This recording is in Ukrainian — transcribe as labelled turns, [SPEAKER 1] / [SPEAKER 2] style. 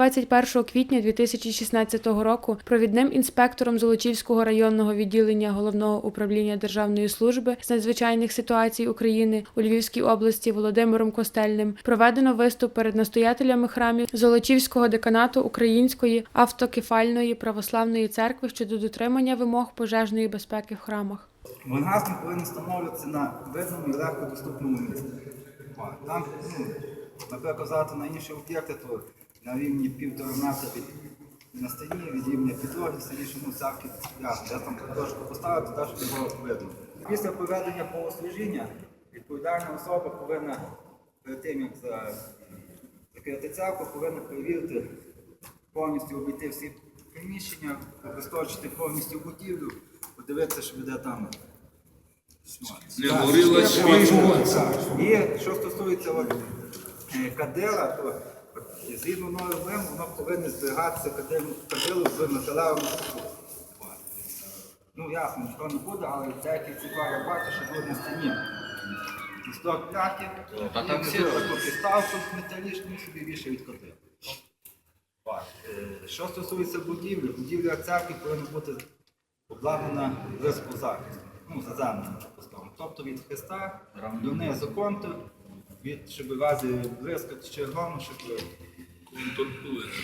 [SPEAKER 1] 21 квітня 2016 року провідним інспектором Золочівського районного відділення головного управління Державної служби з надзвичайних ситуацій України у Львівській області Володимиром Костельним проведено виступ перед настоятелями храмів Золочівського деканату Української автокефальної православної церкви щодо дотримання вимог пожежної безпеки в храмах.
[SPEAKER 2] Вангазм повинен встановлюватися на видному і легко доступному місці. Там, ну, наприклад, казати на інші об'єкти, то на рівні півтора метра від на стіні, від рівня підлоги, все інше, ну, всякі. Я там трошки поставити, так, щоб його видно. Після проведення богослужіння відповідальна особа повинна перед тим, як за- закрити церкву, повинна перевірити повністю обійти всі приміщення, обесточити повністю будівлю, подивитися, що буде там.
[SPEAKER 3] Не горіла свічка.
[SPEAKER 2] І що стосується от, е, кадила, то от, згідно нових вимог, воно повинно зберігатися кадило, кадило в металевому Ну ясно, ніхто не буде, але деякі цікаві я бачу, що тут на стіні. Листок пляки,
[SPEAKER 3] та
[SPEAKER 2] і
[SPEAKER 3] там всі
[SPEAKER 2] таку підставку металічну собі вішають кадило. Е, Що стосується будівлі, будівля церкви повинна бути обладнана захисту, ну, заземленим постом. Тобто від хреста донизу контур, від, чи червоно, щоб
[SPEAKER 3] Контуркується.